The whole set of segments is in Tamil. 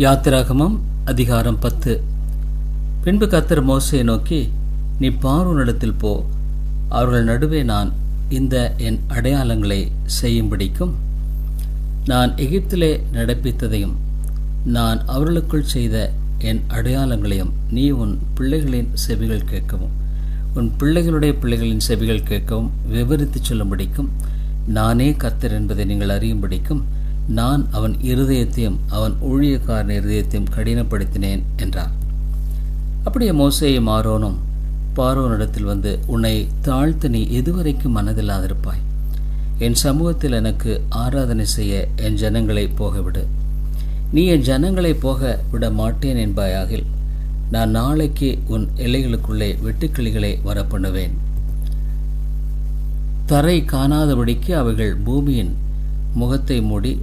யாத்திராகமம் அதிகாரம் பத்து. பின்பு கத்தர் மோசையை நோக்கி நீ பார்வனிடத்தில் போ. அவர்கள் நடுவே நான் இந்த என் அடையாளங்களை செய்யும்படிக்கும் நான் எகிப்திலே நடப்பித்ததையும் நான் அவர்களுக்குள் செய்த என் அடையாளங்களையும் நீ உன் பிள்ளைகளின் செவிகள் கேட்கவும் உன் பிள்ளைகளுடைய பிள்ளைகளின் செவிகள் கேட்கவும் விவரித்துச் சொல்லும்படிக்கும் நானே கத்தர் என்பதை நீங்கள் அறியும்படிக்கும் நான் அவன் இருதயத்தையும் அவன் ஊழியக்காரன் இருதயத்தையும் கடினப்படுத்தினேன் என்றார் அப்படியே மோசையும் ஆரோனும் பார்வோனிடத்தில் வந்து உன்னை தாழ்த்து நீ எதுவரைக்கும் மனதில்லாதிருப்பாய். என் சமூகத்தில் எனக்கு ஆராதனை செய்ய என் ஜனங்களை போகவிடு. நீ என் ஜனங்களை போக விட மாட்டேன் என்பாயாகில் நான் நாளைக்கு உன் எல்லைகளுக்குள்ளே வெட்டுக்கிளிகளை வரப்பண்ணுவேன். தரை காணாதபடிக்கு அவைகள் பூமியின் முகத்தை மூடி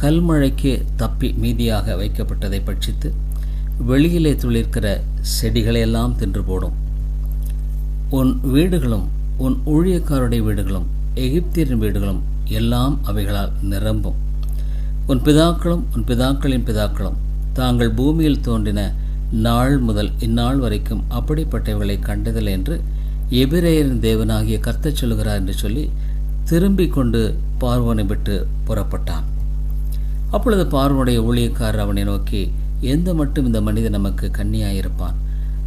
கல்மழைக்கு தப்பி மீதியாக வைக்கப்பட்டதை பட்சித்து வெளியிலே துளிர்க்கிற செடிகளையெல்லாம் தின்று போடும். உன் வீடுகளும் உன் ஊழியக்காருடைய வீடுகளும் எகிப்தியரின் வீடுகளும் எல்லாம் அவைகளால் நிரம்பும். உன் பிதாக்களும் உன் பிதாக்களின் பிதாக்களும் தாங்கள் பூமியில் தோன்றின நாள் முதல் இந்நாள் வரைக்கும் அப்படிப்பட்டவர்களை கண்டதில்லை என்று எபிரேயரின் தேவனாகிய கர்த்தச் சொல்கிறார் என்று சொல்லி திரும்பிக் கொண்டு பார்வனை விட்டு புறப்பட்டான். அப்பொழுது பார்வனுடைய ஊழியக்காரர் அவனை நோக்கி எந்த மட்டும் இந்த மனிதன் நமக்கு கன்னியாயிருப்பான்?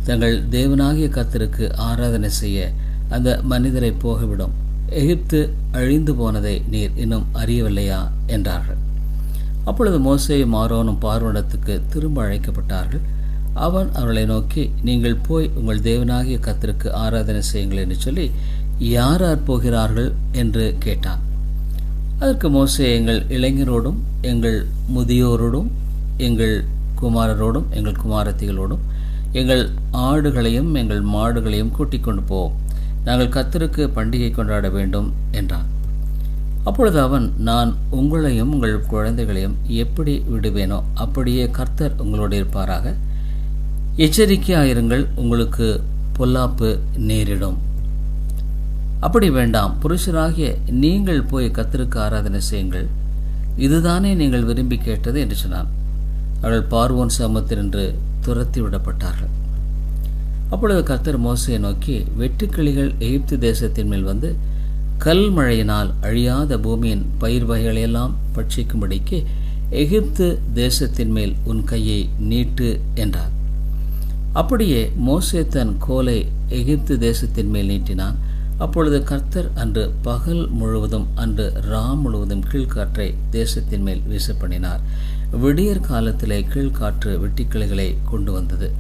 தங்கள் தேவனாகிய கர்த்தருக்கு ஆராதனை செய்ய அந்த மனிதரை போகவிடும். எகிப்து அழிந்து போனதை நீர் இன்னும் அறியவில்லையா? என்றார்கள். அப்பொழுது மோசையும் மாறோனும் பார்வனிடத்துக்கு திரும்ப அழைக்கப்பட்டார்கள். அவன் அவர்களை நோக்கி நீங்கள் போய் உங்கள் தேவனாகிய கத்திற்கு ஆராதனை செய்யுங்கள் என்று சொல்லி யார் யார் போகிறார்கள்? என்று கேட்டான். அதற்கு மோசே எங்கள் இளைஞரோடும் எங்கள் முதியோரோடும் எங்கள் குமாரரோடும் எங்கள் குமாரத்திகளோடும் எங்கள் ஆடுகளையும் எங்கள் மாடுகளையும் கூட்டிக் கொண்டு போ. நாங்கள் கத்தருக்கு பண்டிகை கொண்டாட வேண்டும் என்றான். அப்பொழுது அவன் நான் உங்களையும் உங்கள் குழந்தைகளையும் எப்படி விடுவேனோ அப்படியே கர்த்தர் உங்களோடு இருப்பாராக. எச்சரிக்கையாயிருங்கள் உங்களுக்கு பொல்லாப்பு நேரிடும். அப்படி வேண்டாம். புருஷராகிய நீங்கள் போய் கத்திருக்க ஆராதனை செய்யுங்கள். இதுதானே நீங்கள் விரும்பி கேட்டது என்று சொன்னான். அவர்கள் பார்வோன் சமத்தினின்று துரத்தி விடப்பட்டார்கள். அப்பொழுது கர்த்தர் மோசையை நோக்கி வெட்டுக்கிளிகள் எகிப்து தேசத்தின் மேல் வந்து கல் மழையினால் அழியாத பூமியின் பயிர் வகைகளையெல்லாம் பட்சிக்கும்படிக்கு எகிப்து தேசத்தின் மேல் உன் கையை நீட்டு என்றார். அப்படியே மோசே தன் கோலை எகிப்து தேசத்தின் மேல் நீட்டினான். அப்பொழுது கர்த்தர் அன்று பகல் முழுவதும் அன்று ராம் முழுவதும் கீழ்காற்றை தேசத்தின் மேல் வீச பண்ணினார் விடியற் காலத்திலே கீழ்காற்று வெட்டிக்கிளைகளை கொண்டு வந்தது.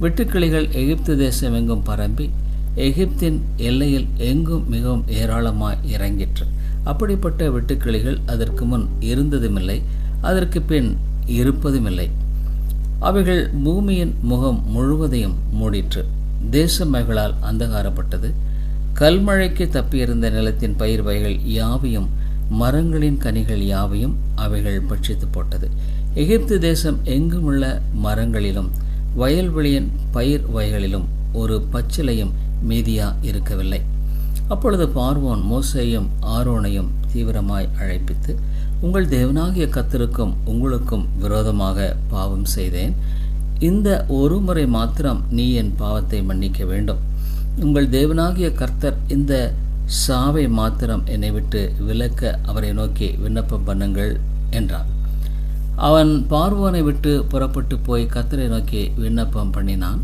வெட்டுக்கிளிகள் எகிப்து தேசம் எங்கும் பரம்பி எகிப்தின் எல்லையில் எங்கும் மிகவும் ஏராளமாய் இறங்கிற்று. அப்படிப்பட்ட வெட்டுக்கிளிகள் அதற்கு முன் இருந்ததுமில்லை அதற்கு பின் இருப்பதுமில்லை. அவைகள் பூமியின் முகம் முழுவதையும் மூடிற்று. தேச மகளால் அந்தகாரப்பட்டது. கல்மழைக்கு தப்பியிருந்த நிலத்தின் பயிர் வகைகள் யாவையும் மரங்களின் கனிகள் யாவையும் அவைகள் பட்சித்து போட்டது. எகிப்து தேசம் எங்குமுள்ள மரங்களிலும் வயல்வெளியின் பயிர் வகைகளிலும் ஒரு பச்சிலையும் மீதியா இருக்கவில்லை. அப்பொழுது பார்வோன் மோசையும் ஆரோனையும் தீவிரமாய் அழைப்பித்து உங்கள் தேவனாகிய கத்தருக்கும் உங்களுக்கும் விரோதமாக பாவம் செய்தேன். இந்த ஒரு முறை மாத்திரம் நீ என் பாவத்தை மன்னிக்க வேண்டும். உங்கள் தேவனாகிய கர்த்தர் இந்த சாவை மாத்திரம் என்னை விட்டு விலக்க அவரை நோக்கி விண்ணப்பம் பண்ணுங்கள் என்றான் அவன் பார்வோனை விட்டு புறப்பட்டு போய் கர்த்தரை நோக்கி விண்ணப்பம் பண்ணினான்.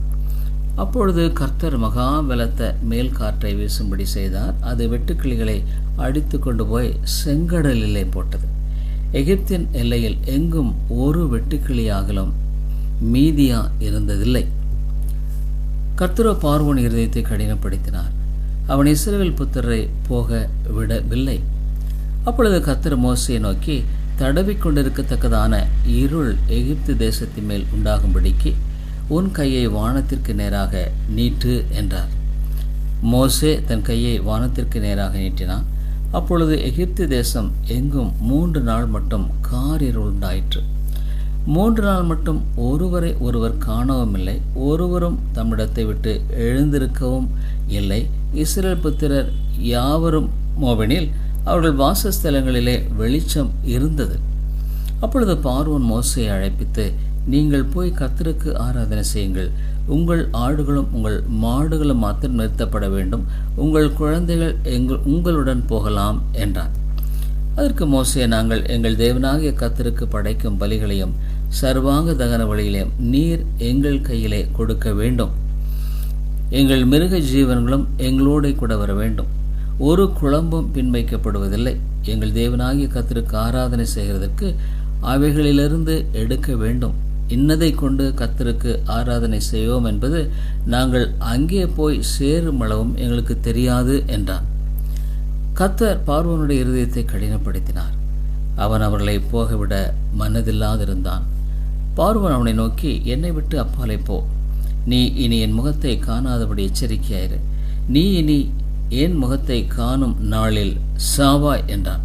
அப்பொழுது கர்த்தர் மகா பலத்த மேல் காற்றை வீசும்படி செய்தார். அது வெட்டுக்கிளிகளை அடித்து கொண்டு போய் செங்கடலிலே போட்டது. எகிப்தின் எல்லையில் எங்கும் ஒரு வெட்டுக்கிளியாகலும் மீதியா இருந்ததில்லை. கர்த்தரோ பார்வோன் இருதயத்தை கடினப்படுத்தினார். அவன் இஸ்ரேல் புத்தரை போக விடவில்லை. அப்பொழுது கர்த்தர் மோசையை நோக்கி தடவி கொண்டிருக்கத்தக்கதான இருள் எகிப்து தேசத்தின் மேல் உண்டாகும்படிக்கு உன் கையை வானத்திற்கு நேராக நீட்டு என்றார். மோசே தன் கையை வானத்திற்கு நேராக நீட்டினான். அப்பொழுது எகிப்து தேசம் எங்கும் மூன்று நாள் மட்டும் காரிருள் உண்டாயிற்று. மூன்று நாள் மட்டும் ஒருவரை ஒருவர் காணவும் இல்லை ஒருவரும் தம்மிடத்தை விட்டு எழுந்திருக்கவும் இல்லை. இஸ்ரேல் புத்திரர் யாவரும் மோவெனில் அவர்கள் வாசஸ்தலங்களிலே வெளிச்சம் இருந்தது. அப்பொழுது பார்வன் மோசையை அழைப்பித்து நீங்கள் போய் கத்தருக்கு ஆராதனை செய்யுங்கள். உங்கள் ஆடுகளும் உங்கள் மாடுகளும் மாத்திரம் நிறுத்தப்பட வேண்டும். உங்கள் குழந்தைகள் எங்கள் உங்களுடன் போகலாம் என்றான். அதற்கு மோசே நாங்கள் எங்கள் தேவனாகிய கத்தருக்கு படைக்கும் பலிகளையும் சர்வாங்க தகன வழியிலையும் நீர் எங்கள் கையிலே கொடுக்க வேண்டும். எங்கள் மிருக ஜீவன்களும் எங்களோட கூட வர வேண்டும். ஒரு குழம்பும் பின்வைக்கப்படுவதில்லை. எங்கள் தேவனாகிய கர்த்தருக்கு ஆராதனை செய்கிறதற்கு அவைகளிலிருந்து எடுக்க வேண்டும். இன்னதை கொண்டு கத்தருக்கு ஆராதனை செய்வோம் என்பது நாங்கள் அங்கே போய் சேரும் அளவும் எங்களுக்கு தெரியாது என்றான். கத்தர் பார்வனுடைய இருதயத்தை கடினப்படுத்தினார். அவன் அவர்களை போகவிட மனதில்லாதிருந்தான். பார்வன் அவனை நோக்கி என்னை விட்டு அப்பாலே போ. நீ இனி என் முகத்தை காணாதபடி எச்சரிக்கையாயிரு. நீ இனி என் முகத்தை காணும் நாளில் சாவாய் என்றான்.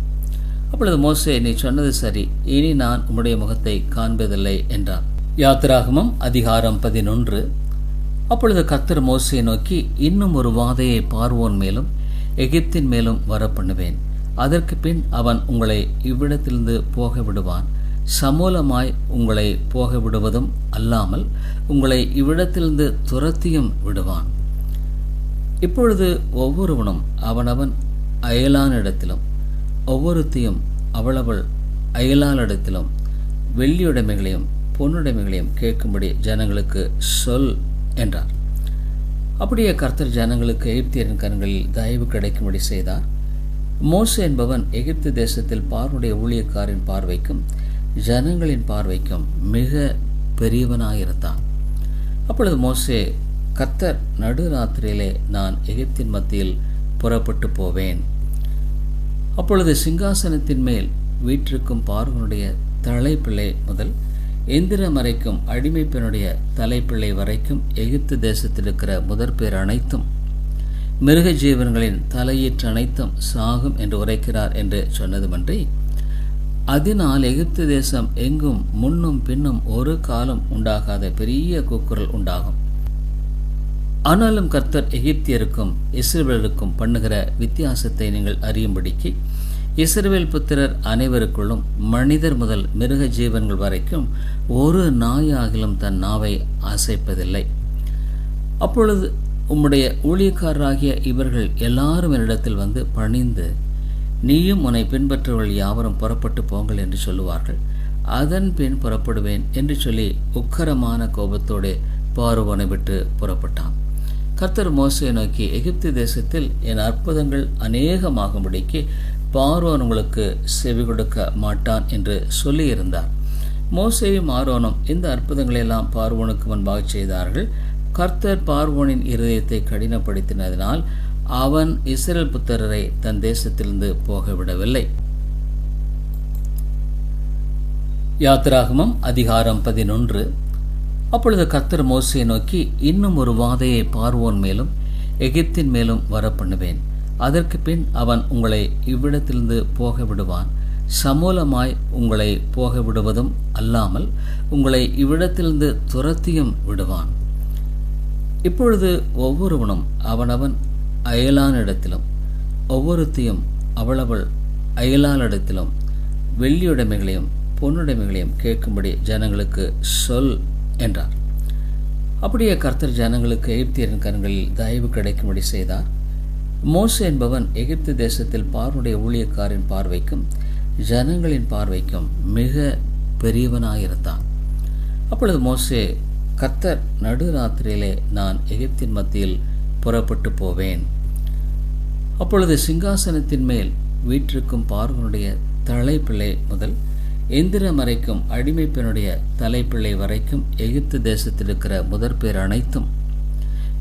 அப்பொழுது மோசே நீ சொன்னது சரி. இனி நான் உம்முடைய முகத்தை காண்பதில்லை என்றான். யாத்திராகமம் அதிகாரம் பதினொன்று. அப்பொழுது கத்தர் மோசையை நோக்கி இன்னும் ஒரு வாதையை பார்வோன் மேலும் எகிப்தின் மேலும் வர பண்ணுவேன் அதற்கு பின் அவன் உங்களை இவ்விடத்திலிருந்து போக விடுவான் சமூலமாய் உங்களை போக விடுவதும் அல்லாமல் உங்களை இவ்விடத்திலிருந்து துரத்தியும் விடுவான். இப்பொழுது ஒவ்வொருவனும் அவனவன் அயலானிடத்திலும் ஒவ்வொருத்தையும் அவளவள் அயலானிடத்திலும் வெள்ளியுடைமைகளையும் பொன்னுடைமைகளையும் கேட்கும்படி ஜனங்களுக்கு சொல் என்றார். அப்படியே கர்த்தர் ஜனங்களுக்கு எகிப்தியரின் கண்களில் தயவு கிடைக்கும்படி செய்தார். மோசே என்பவன் எகிப்து தேசத்தில் பார்வனுடைய ஊழியக்காரின் பார்வைக்கும் ஜனங்களின் பார்வைக்கும் மிக பெரியவனாயிருந்தான். அப்பொழுது மோசே கர்த்தர் நடுராத்திரியிலே நான் எகிப்தின் மத்தியில் புறப்பட்டு போவேன். அப்பொழுது சிங்காசனத்தின் மேல் வீற்றிருக்கும் பார்வனுடைய தலைப்பிள்ளை முதல் எந்திரமறைக்கும் அடிமைப்பெண்ணுடைய தலைப்பிள்ளை வரைக்கும் எகிப்து தேசத்தில் இருக்கிற முதற் பேர் அனைத்தும் மிருக ஜீவன்களின் தலையீற்று அனைத்தும் சாகும் என்று உரைக்கிறார் என்று சொன்னதுமன்றி அதனால் எகிப்து தேசம் எங்கும் முன்னும் பின்னும் ஒரு காலம் உண்டாகாத பெரிய கூக்குரல் உண்டாகும். ஆனாலும் கர்த்தர் எகிப்தியருக்கும் இஸ்ரேலருக்கும் பண்ணுகிற வித்தியாசத்தை நீங்கள் அறியும்படிக்கு இஸ்ரவேல் புத்திரர் அனைவருக்குள்ளும் மனிதர் முதல் மிருக ஜீவன்கள் வரைக்கும் ஒரு நாயாகிலும் தன் நாவை அசைப்பதில்லை. அப்பொழுது உம்முடைய ஊழியக்காரராகிய இவர்கள் எல்லாரும் என்னிடத்தில் வந்து பணிந்து நீயும் உன்னை பின்பற்றவர்கள் யாவரும் புறப்பட்டு போங்கள் என்று சொல்லுவார்கள். அதன் பின் புறப்படுவேன் என்று சொல்லி உக்கரமான கோபத்தோடு பார்வனை விட்டு புறப்பட்டான். கர்த்தர் மோசையை நோக்கி எகிப்து தேசத்தில் என் அற்புதங்கள் அநேகமாகும்படிக்கு பார்வோன் உங்களுக்கு செவி கொடுக்க மாட்டான் என்று சொல்லியிருந்தார். மோசையும் ஆரோனும் இந்த அற்புதங்களை எல்லாம் பார்வோனுக்கு முன்பாக செய்தார்கள். கர்த்தர் பார்வோனின் இருதயத்தை கடினப்படுத்தினதினால் அவன் இஸ்ரேல் புத்திரரை தன் தேசத்திலிருந்து போகவிடவில்லை. யாத்திராகமம் அதிகாரம் பதினொன்று. அப்பொழுது கர்த்தர் மோசையை நோக்கி இன்னும் ஒரு வாதையை பார்வோன் மேலும் எகிப்தின் மேலும் வர பண்ணுவேன் அதற்கு பின் அவன் உங்களை இவ்விடத்திலிருந்து போக விடுவான் சமூலமாய் உங்களை போக விடுவதும் அல்லாமல் உங்களை இவ்விடத்திலிருந்து துரத்தியும் விடுவான். இப்பொழுது ஒவ்வொருவனும் அவனவன் அயலானிடத்திலும் ஒவ்வொருத்தையும் அவளவள் அயலானிடத்திலும் வெள்ளியுடைமைகளையும் பொன்னுடைமைகளையும் கேட்கும்படி ஜனங்களுக்கு சொல் என்றார். அப்படியே கர்த்தர் ஜனங்களுக்கு எகிப்தியரின் கண்களில் தயவு கிடைக்கும்படி செய்தார். மோசு என்பவன் எகிப்து தேசத்தில் பார்வனுடைய ஊழியக்காரின் பார்வைக்கும் ஜனங்களின் பார்வைக்கும் மிக பெரியவனாயிருந்தான். அப்பொழுது மோசே கத்தர் நடுராத்திரியிலே நான் எகிப்தின் மத்தியில் புறப்பட்டு போவேன். அப்பொழுது சிங்காசனத்தின் மேல் வீற்றிருக்கும் பார்வனுடைய தலைப்பிள்ளை முதல் எந்திரமறைக்கும் அடிமைப்பெண்ணுடைய தலைப்பிள்ளை வரைக்கும் எகிப்து தேசத்தில் இருக்கிற முதற் பேர் அனைத்தும்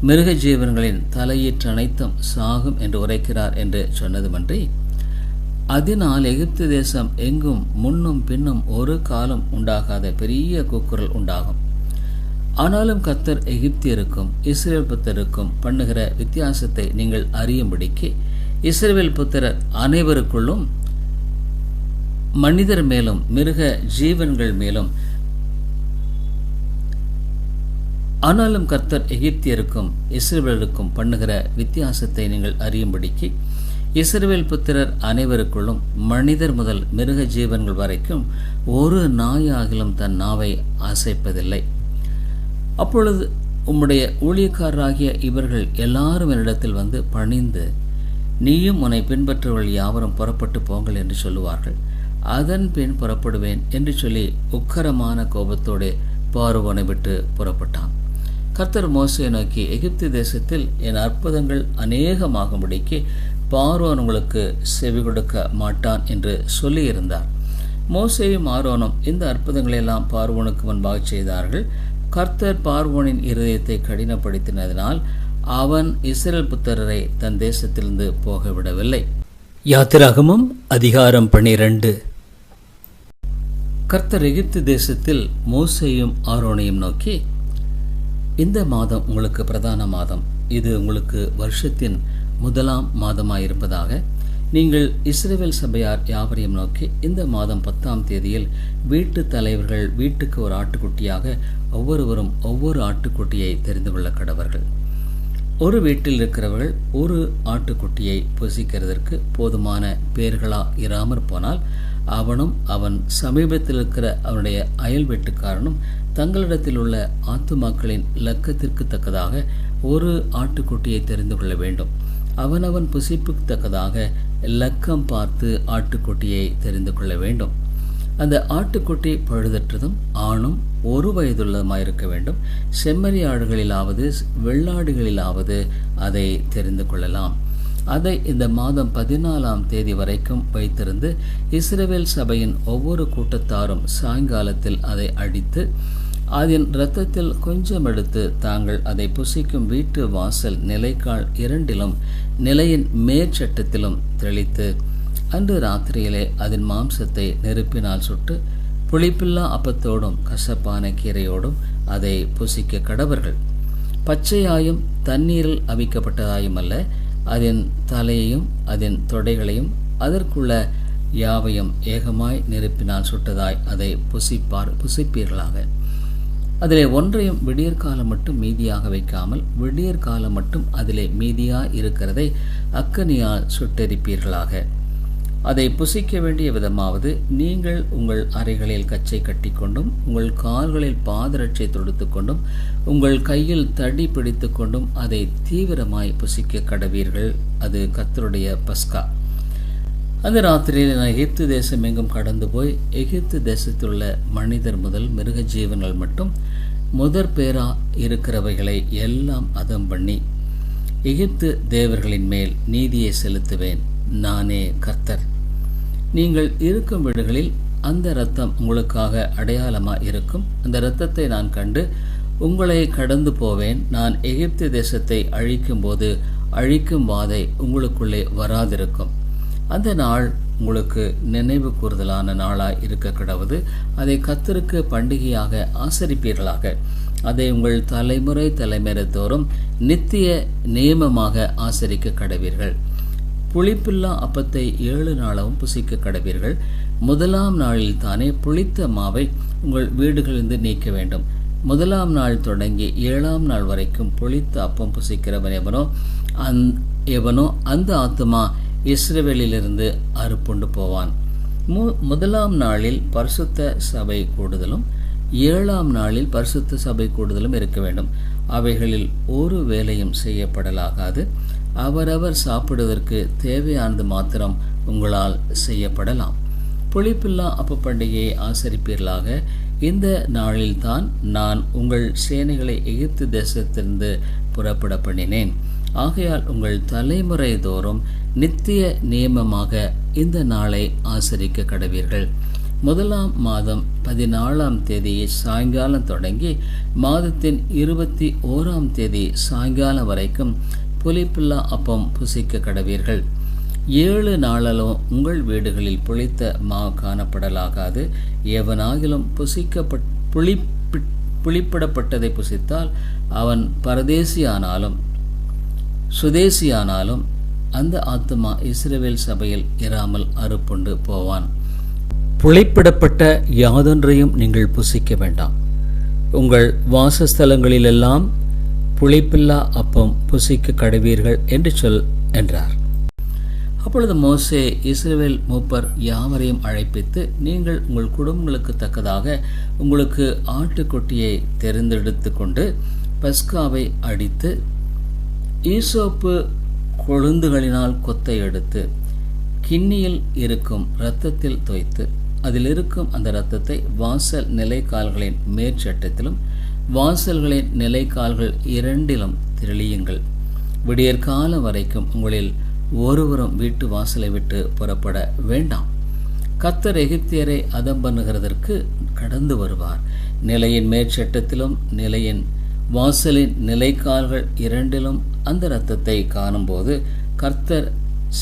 மிருக ஜீவன்களின் தலையீற்று அனைத்தும் சாகும் என்று உரைக்கிறார் என்று சொன்னதுமன்றி அதனால் எகிப்து தேசம் எங்கும் முன்னும் பின்னும் ஒரு காலம் உண்டாகாத பெரிய கூக்குரல் உண்டாகும். ஆனாலும் கத்தர் எகிப்தியருக்கும் இஸ்ரேல் புத்தருக்கும் பண்ணுகிற வித்தியாசத்தை நீங்கள் அறியும்படிக்கு இஸ்ரேல் புத்திரர் அனைவருக்குள்ளும் மனிதர் மேலும் மிருக ஜீவன்கள் மேலும் ஆனாலும் கர்த்தர் எகிப்தியருக்கும் இஸ்ரேலருக்கும் பண்ணுகிற வித்தியாசத்தை நீங்கள் அறியும்படிக்கு இஸ்ரவேல் புத்திரர் அனைவருக்குள்ளும் மனிதர் முதல் மிருக ஜீவன்கள் வரைக்கும் ஒரு நாயாகிலும் தன் நாவை அசைப்பதில்லை. அப்பொழுது உம்முடைய ஊழியக்காரராகிய இவர்கள் எல்லாரும் என்னிடத்தில் வந்து பணிந்து நீயும் உன்னை பின்பற்றவர்கள் யாவரும் புறப்பட்டு போங்கள் என்று சொல்லுவார்கள். அதன் பின் புறப்படுவேன் என்று சொல்லி உக்கரமான கோபத்தோடு பார்வோனை விட்டு புறப்பட்டான். கர்த்தர் மோசையை நோக்கி எகிப்து தேசத்தில் என் அற்புதங்கள் அநேகமாகும்படிக்கு பார்வோன் உங்களுக்கு செவி கொடுக்க மாட்டான் என்று சொல்லியிருந்தார். மோசையும் ஆரோனும் இந்த அற்புதங்களெல்லாம் பார்வோனுக்கு முன்பாக செய்தார்கள். கர்த்தர் பார்வோனின் இருதயத்தை கடினப்படுத்தினதினால் அவன் இஸ்ரேல் புத்திரரை தன் தேசத்திலிருந்து போக விடவில்லை யாத்திராகமும் அதிகாரம் பனிரெண்டு கர்த்தர் எகிப்து தேசத்தில் மோசையும் ஆரோனையும் நோக்கி இந்த மாதம் உங்களுக்கு பிரதான மாதம். இது உங்களுக்கு வருஷத்தின் முதலாம் மாதமாயிருப்பதாக நீங்கள் இஸ்ரேல் சபையார் யாவரையும் நோக்கி இந்த மாதம் பத்தாம் தேதியில் வீட்டு தலைவர்கள் வீட்டுக்கு ஒரு ஆட்டுக்குட்டியாக ஒவ்வொருவரும் ஒவ்வொரு ஆட்டுக்குட்டியை தெரிந்து கொள்ள கடவர்கள். ஒரு வீட்டில் இருக்கிறவர்கள் ஒரு ஆட்டுக்குட்டியை புசிக்கிறதற்கு போதுமான பேர்களா இராமற் போனால் அவனும் அவன் சமீபத்தில் இருக்கிற அவனுடைய அயல் வீட்டுக்காரனும் தங்களிடத்தில் உள்ள ஆத்துமாக்களின் லக்கத்திற்கு தக்கதாக ஒரு ஆட்டுக்குட்டியை தெரிந்து கொள்ள வேண்டும். அவனவன் புசிப்புக்கு தக்கதாக லக்கம் பார்த்து ஆட்டுக்குட்டியை தெரிந்து கொள்ள வேண்டும். அந்த ஆட்டுக்குட்டி பழுதற்றதும் ஆணும் ஒரு வயதுள்ளதுமாயிருக்க வேண்டும். செம்மறி ஆடுகளிலாவது வெள்ளாடுகளிலாவது அதை தெரிந்து கொள்ளலாம். அதை இந்த மாதம் பதினாலாம் தேதி வரைக்கும் வைத்திருந்து இஸ்ரேல் சபையின் ஒவ்வொரு கூட்டத்தாரும் சாயங்காலத்தில் அதை அடித்து அதன் இரத்தத்தில் கொஞ்சம் எடுத்து தாங்கள் அதை புசிக்கும் வீட்டு வாசல் நிலைக்கால் இரண்டிலும் நிலையின் மேற்சட்டத்திலும் தெளித்து அன்று ராத்திரியிலே அதன் மாம்சத்தை நெருப்பினால் சுட்டு புளிப்பில்லா அப்பத்தோடும் கசப்பான கீரையோடும் அதை புசிக்க கடவர்கள். பச்சையாயும் தண்ணீரில் அவிக்கப்பட்டதாயும் அல்ல அதன் தலையையும் அதன் தொடைகளையும் அதற்குள்ள யாவையும் ஏகமாய் நெருப்பினால் சுட்டதாய் அதை புசிப்பார் புசிப்பீர்களாக. அதிலே ஒன்றையும் விடியற்காலம் மட்டும் மீதியாக வைக்காமல் விடியற்காலம் மட்டும் அதிலே மீதியாக இருக்கிறதை அக்கனியால் சுட்டெரிப்பீர்களாக. அதை புசிக்க வேண்டிய விதமாவது நீங்கள் உங்கள் அறைகளில் கச்சை கட்டிக்கொண்டும் உங்கள் கால்களில் பாதரட்சை தொடுத்து கொண்டும் உங்கள் கையில் தடி பிடித்து கொண்டும் அதை தீவிரமாய் புசிக்க கடவீர்கள். அது கத்தருடைய பஸ்கா. அந்த ராத்திரியில் நான் எகிப்து தேசம் எங்கும் கடந்து போய் எகிப்து தேசத்துள்ள மனிதர் முதல் மிருக ஜீவன்கள் மட்டும் முதற் பேரா இருக்கிறவைகளை எல்லாம் அதம் பண்ணி எகிப்து தேவர்களின் மேல் நீதியை செலுத்துவேன். நானே கர்த்தர். நீங்கள் இருக்கும் வீடுகளில் அந்த இரத்தம் உங்களுக்காக அடையாளமாக இருக்கும். அந்த இரத்தத்தை நான் கண்டு உங்களை கடந்து போவேன். நான் எகிப்து தேசத்தை அழிக்கும்போது அழிக்கும் வாதை உங்களுக்குள்ளே வராதிருக்கும். அந்த நாள் உங்களுக்கு நினைவு கூறுதலான நாளாக இருக்க கிடவது. அதை கத்தருக்கு பண்டிகையாக ஆசரிப்பீர்களாக. அதை உங்கள் தலைமுறை தலைமுறை தோறும் நித்திய நியமமாக ஆசரிக்க கடவீர்கள். புளிப்பில்லா அப்பத்தை ஏழு நாளாகவும் புசிக்க கடவீர்கள். முதலாம் நாளில் தானே புளித்த மாவை உங்கள் வீடுகளிலிருந்து நீக்க வேண்டும். முதலாம் நாள் தொடங்கி ஏழாம் நாள் வரைக்கும் புளித்த அப்பம் புசிக்கிறவன் எவனோ அந் எவனோ அந்த ஆத்துமா இஸ்ரேவேலிலிருந்து அறுப்புண்டு போவான். மு முதலாம் நாளில் பரிசுத்த சபை கூடுதலும் ஏழாம் நாளில் பரிசுத்த சபை கூடுதலும் இருக்க வேண்டும். அவைகளில் ஒரு வேலையும் செய்யப்படலாகாது. அவரவர் சாப்பிடுவதற்கு தேவையானது மாத்திரம் உங்களால் செய்யப்படலாம். புளிப்பில்லா அப்ப பண்டிகையை ஆசரிப்பீர்களாக. இந்த நாளில்தான் நான் உங்கள் சேனைகளை எகிப்து தேசத்திலிருந்து புறப்பட பண்ணினேன் ஆகையால் உங்கள் தலைமுறை தோறும் நித்திய நியமமாக இந்த நாளை ஆசரிக்க கடவீர்கள். முதலாம் மாதம் பதினாலாம் தேதி சாயங்காலம் தொடங்கி மாதத்தின் இருபத்தி ஓராம் தேதி சாயங்காலம் வரைக்கும் புளிப்பில்லா அப்பம் புசிக்க கடவீர்கள். ஏழு நாளிலும் உங்கள் வீடுகளில் புளித்த மா காணப்படலாகாது. எவனாகிலும் புசிக்கப்பட் புளிப்பி புளிப்பிடப்பட்டதை புசித்தால் அவன் பரதேசியானாலும் சுதேசியானாலும் அந்த ஆத்மா இஸ்ரேவேல் சபையில் இராமல் அறுப்புண்டு போவான். புளிப்பிடப்பட்ட யாதொன்றையும் நீங்கள் புசிக்க வேண்டாம். உங்கள் வாசஸ்தலங்களிலெல்லாம் புளிப்பில்லா அப்பம் புசிக்க கடுவீர்கள் என்று சொல் என்றார். அப்பொழுது மோசே இஸ்ரேல் மூப்பர் யாவரையும் அழைப்பித்து நீங்கள் உங்கள் குடும்பங்களுக்கு தக்கதாக உங்களுக்கு ஆட்டுக்குட்டியை தெரிந்தெடுத்து கொண்டு பஸ்காவை அடித்து ஈசோப்பு கொழுந்துகளினால் கொத்தை எடுத்து கிண்ணியில் இருக்கும் இரத்தத்தில் தோய்த்து அதில் இருக்கும் அந்த இரத்தத்தை வாசல் நிலைக்கால்களின் மேற்சட்டத்திலும் வாசல்களின் நிலைக்கால்கள் இரண்டிலும் திரளியுங்கள் விடியற்காலம் வரைக்கும் உங்களில் ஒருவரும் வீட்டு வாசலை விட்டு புறப்பட வேண்டாம். கத்தர் எகிப்தியரை அதம் பண்ணுகிறதற்கு கடந்து வருவார். நிலையின் மேற்சட்டத்திலும் நிலையின் வாசலின் நிலைக்கால்கள் இரண்டிலும் அந்த இரத்தத்தை காணும்போது கர்த்தர்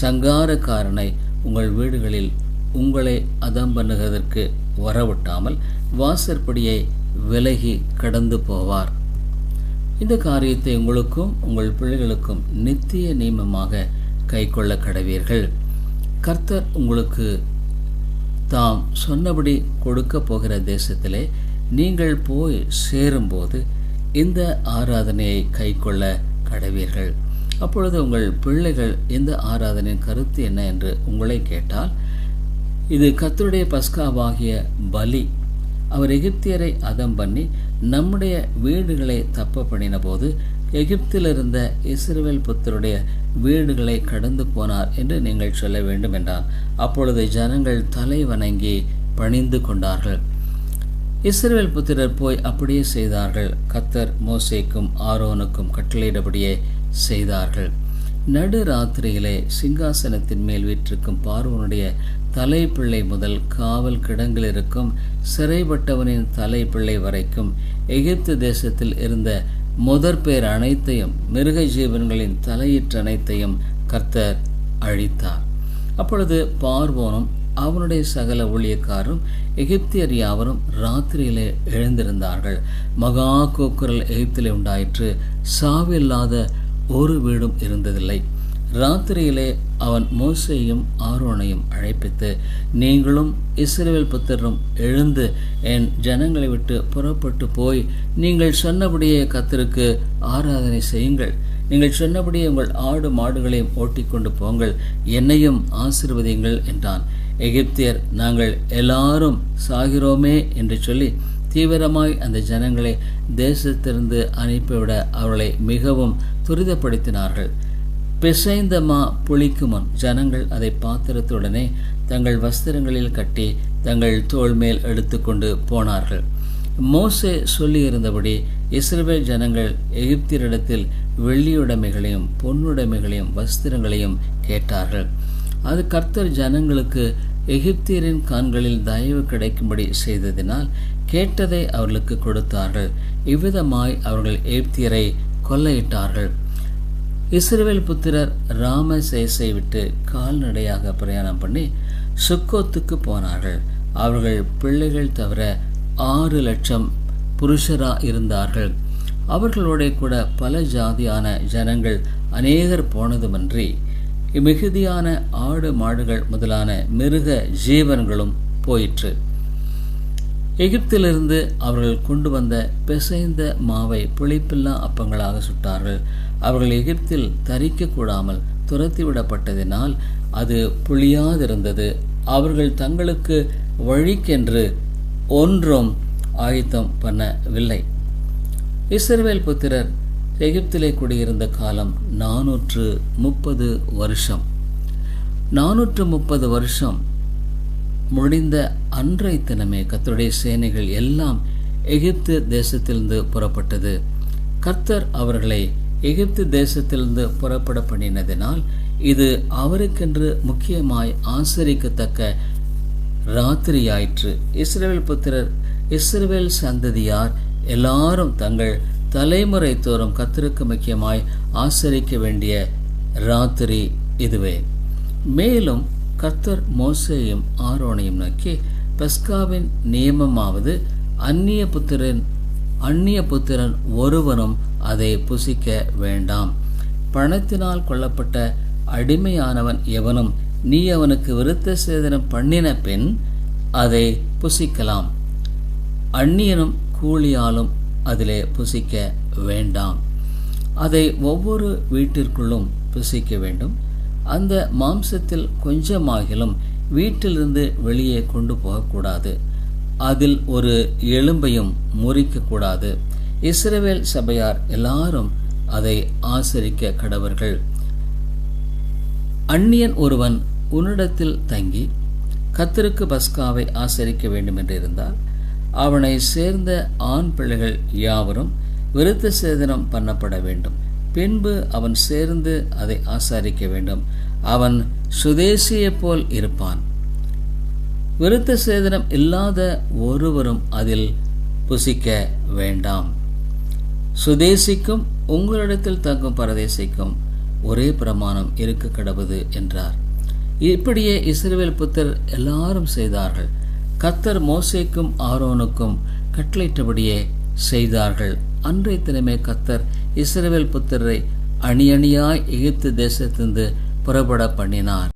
சங்காரக்காரனை உங்கள் வீடுகளில் உங்களை அதம் பண்ணுகிறதற்கு வரவிட்டாமல் வாசற்படியை விலகி கடந்து போவார். இந்த காரியத்தை உங்களுக்கும் உங்கள் பிள்ளைகளுக்கும் நித்திய நியமமாக கைக்கொள்ள கடவீர்கள். கர்த்தர் உங்களுக்கு தாம் சொன்னபடி கொடுக்க போகிற தேசத்திலே நீங்கள் போய் சேரும்போது இந்த ஆராதனையை கைக்கொள்ள கடவீர்கள். அப்பொழுது உங்கள் பிள்ளைகள் இந்த ஆராதனையின் கருத்து என்ன என்று உங்களை கேட்டால் இது கத்தருடைய பஸ்காவாகிய பலி அவர் எகிப்தியரை அதம் பண்ணி நம்முடைய வீடுகளை தப்ப பண்ணின போது எகிப்தில் இருந்த இஸ்ரவேல் புத்தருடைய வீடுகளை கடந்து போனார் என்று நீங்கள் சொல்ல வேண்டும் என்றார் அப்பொழுது ஜனங்கள் தலை வணங்கி பணிந்து கொண்டார்கள். இஸ்ரவேல் புத்திரர் போய் அப்படியே செய்தார்கள். கத்தர் மோசேக்கும் ஆரோனுக்கும் கட்டளையிடபடியே செய்தார்கள். நடுராத்திரியிலே சிங்காசனத்தின் மேல் வீற்றிருக்கும் பார்வனுடைய தலைப்பிள்ளை முதல் காவல் கிடங்கில் இருக்கும் சிறைப்பட்டவனின் தலைப்பிள்ளை வரைக்கும் எகிப்து தேசத்தில் இருந்த முதற் பேர் அனைத்தையும் மிருக ஜீவன்களின் தலையீற்று அனைத்தையும் கர்த்தர் அழித்தார். அப்பொழுது பார்வோனும் அவனுடைய சகல ஊழியக்காரும் எகிப்தியர் யாவரும் ராத்திரியிலே எழுந்திருந்தார்கள். மகா கூக்குரல் எகிப்திலே உண்டாயிற்று. சாவில்லாத ஒரு வீடும் இருந்ததில்லை. ராத்திரியிலே அவன் மோசையும் ஆரோனையும் அழைப்பித்து நீங்களும் இஸ்ரேல் புத்தரும் எழுந்து என் ஜனங்களை விட்டு புறப்பட்டு போய் நீங்கள் சொன்னபடியே கத்திற்கு ஆராதனை செய்யுங்கள். நீங்கள் சொன்னபடியே உங்கள் ஆடு மாடுகளையும் ஓட்டிக்கொண்டு போங்கள். என்னையும் ஆசிர்வதியுங்கள் என்றான். எகிப்தியர் நாங்கள் எல்லாரும் சாகிறோமே என்று சொல்லி தீவிரமாய் அந்த ஜனங்களை தேசத்திலிருந்து அனுப்பிவிட அவர்களை மிகவும் துரிதப்படுத்தினார்கள். பிசைந்த மா புளிக்கு முன் ஜனங்கள் அதை பாத்திரத்துடனே தங்கள் வஸ்திரங்களில் கட்டி தங்கள் தோல் மேல் எடுத்துக்கொண்டு போனார்கள். மோசே சொல்லியிருந்தபடி இஸ்ரவேல் ஜனங்கள் எகிப்தியரிடத்தில் வெள்ளியுடைமைகளையும் பொன்னுடைமைகளையும் வஸ்திரங்களையும் கேட்டார்கள். அது கர்த்தர் ஜனங்களுக்கு எகிப்தியரின் கண்களில் தயவு கிடைக்கும்படி செய்ததினால் கேட்டதை அவர்களுக்கு கொடுத்தார்கள். இவ்விதமாய் அவர்கள் ஏப்தியரை கொள்ளையிட்டார்கள். இஸ்ரேல் புத்திரர் ராமசேசை விட்டு கால்நடையாக பிரயாணம் பண்ணி சுக்கோத்துக்கு போனார்கள். அவர்கள் பிள்ளைகள் தவிர ஆறு லட்சம் புருஷரா இருந்தார்கள். அவர்களோட கூட பல ஜாதியான ஜனங்கள் அநேகர் போனதுமன்றி மிகுதியான ஆடு மாடுகள் முதலான மிருக ஜீவன்களும் போயிற்று. எகிப்திலிருந்து அவர்கள் கொண்டு வந்த பிசைந்த மாவை புளிப்பில்லா அப்பங்களாக சுட்டார்கள். அவர்கள் எகிப்தில் தரிக்க கூடாமல் துரத்திவிடப்பட்டதினால் அது புளியாதிருந்தது. அவர்கள் தங்களுக்கு வழிக்கென்று ஒன்றும் ஆயத்தம் பண்ணவில்லை. இஸ்ரவேல் புத்திரர் எகிப்திலே குடியிருந்த காலம் நானூற்று முப்பது வருஷம். நானூற்று முப்பது வருஷம் முடிந்த அன்றை தினமே கத்தருடைய சேனைகள் எல்லாம் எகிப்து தேசத்திலிருந்து புறப்பட்டது. கர்த்தர் அவர்களை எகிப்து தேசத்திலிருந்து புறப்பட பண்ணினதினால் இது அவருக்கென்று முக்கியமாய் ஆசரிக்கத்தக்க ராத்திரியாயிற்று இஸ்ரேல் புத்திரர் இஸ்ரேல் சந்ததியார் எல்லாரும் தங்கள் தலைமுறை தோறும் கத்திற்கு முக்கியமாய் ஆசரிக்க வேண்டிய ராத்திரி இதுவே. மேலும் கர்த்தர் மோசையும் ஆரோனையும் நோக்கி பெஸ்காவின் நியமமாவது அந்நிய புத்திரன் அந்நிய புத்திரன் ஒருவனும் அதை புசிக்க வேண்டாம். பணத்தினால் கொல்லப்பட்ட அடிமையானவன் எவனும் நீ அவனுக்கு விருத்த சேதனம் பண்ணின பின் அதை புசிக்கலாம். அந்நியனும் கூலியாலும் அதிலே புசிக்க வேண்டாம். அதை ஒவ்வொரு வீட்டிற்குள்ளும் புசிக்க வேண்டும். அந்த மாம்சத்தில் கொஞ்சமாகிலும் வீட்டிலிருந்து வெளியே கொண்டு போகக்கூடாது. அதில் ஒரு எலும்பையும் முறிக்கக்கூடாது. இஸ்ரவேல் சபையார் எல்லாரும் அதை ஆசரிக்க கடவர்கள். அந்நியன் ஒருவன் உன்னிடத்தில் தங்கி கத்தருக்கு பஸ்காவை ஆசரிக்க வேண்டும் என்று இருந்தால் அவனை சேர்ந்த ஆண் பிள்ளைகள் யாவரும் விருத்த சேதனம் பண்ணப்பட வேண்டும். பின்பு அவன் சேர்ந்து அதை ஆசாரிக்க வேண்டும். அவன் சுதேசியைப் போல் இருப்பான். விருத்த சேதனம் இல்லாத ஒருவரும் அதில் புசிக்க வேண்டாம். சுதேசிக்கும் உங்களிடத்தில் தங்கும் பரதேசிக்கும் ஒரே பிரமாணம் இருக்க கடவுது என்றார். இப்படியே இஸ்ரேல் புத்தர் எல்லாரும் செய்தார்கள். கத்தர் மோசேக்கும் ஆரோனுக்கும் கட்டளையிட்டபடியே செய்தார்கள். அன்றைய தினமே கத்தர் இஸ்ரேல் புத்தரை அணி அணியாய் எகிப்து தேசத்திலிருந்து புறப்பட பண்ணினார்.